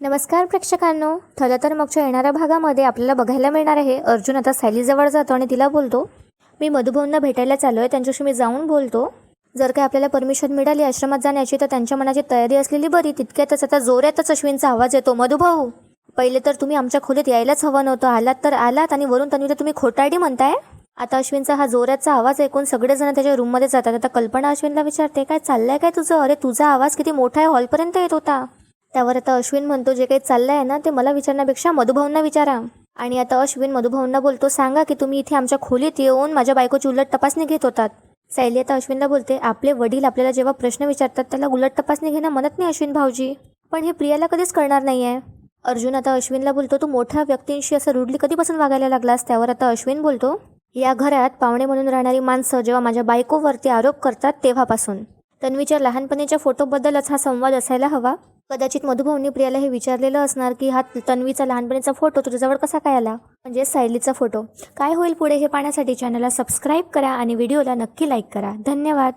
नमस्कार प्रेक्षकांनो. ठरलं तर मागच्या येणाऱ्या भागामध्ये आपल्याला बघायला मिळणार आहे. अर्जुन आता सायलीजवळ जातो आणि तिला बोलतो मी मधुभाऊंना भेटायला चालू आहे त्यांच्याशी मी जाऊन बोलतो. जर काही आपल्याला परमिशन मिळाली आश्रमात जाण्याची तर त्यांच्या मनाची तयारी असलेली बरी. तितक्यातच आता जोरातच अश्विनचा आवाज येतो मधुभाऊ पहिले तर तुम्ही आमच्या खोलीत यायलाच हवं नव्हतं. आलात तर आलात आणि वरून तन्वीला तुम्ही खोटाडी म्हणताय. आता अश्विनचा हा जोराचा आवाज ऐकून सगळेजण त्याच्या रूममध्ये जातात. आता कल्पना अश्विनला विचारते काय चाललंय काय तुझं? अरे तुझा आवाज किती मोठा आहे? हॉलपर्यंत येत होता. त्यावर आता अश्विन म्हणतो जे काही चाललं आहे ना ते मला विचारण्यापेक्षा मधुभाऊंना विचारा. आणि आता अश्विन मधुभाऊंना बोलतो सांगा की तुम्ही इथे आमच्या खोलीत येऊन माझ्या बायकोची उलट तपासणी घेत होतात. सायली आता अश्विनला बोलते आपले वडील आपल्याला जेव्हा प्रश्न विचारतात त्याला उलट तपासणी घेणं म्हणत नाही अश्विन भाऊजी. पण हे प्रियाला कधीच कळणार नाही आहे अर्जुन आता अश्विनला बोलतो तू मोठ्या व्यक्तींशी असं रुडली कधीपासून वागायला लागलास? त्यावर आता अश्विन बोलतो या घरात पाहुणे म्हणून राहणारी माणसं जेव्हा माझ्या बायकोवरती आरोप करतात तेव्हापासून. तन्वीच्या लहानपणीच्या फोटोबद्दलच हा संवाद असायला हवा. कदाचित मधुभवनी प्रियाला हे विचारलेलं असणार की हा तन्वीचा लहानपणीचा फोटो तुझ्याजवळ कसा काय आला? म्हणजे सायलीचा फोटो. काय होईल पुढे हे पाहण्यासाठी चॅनलला सबस्क्राईब करा आणि व्हिडिओला नक्की लाईक करा. धन्यवाद.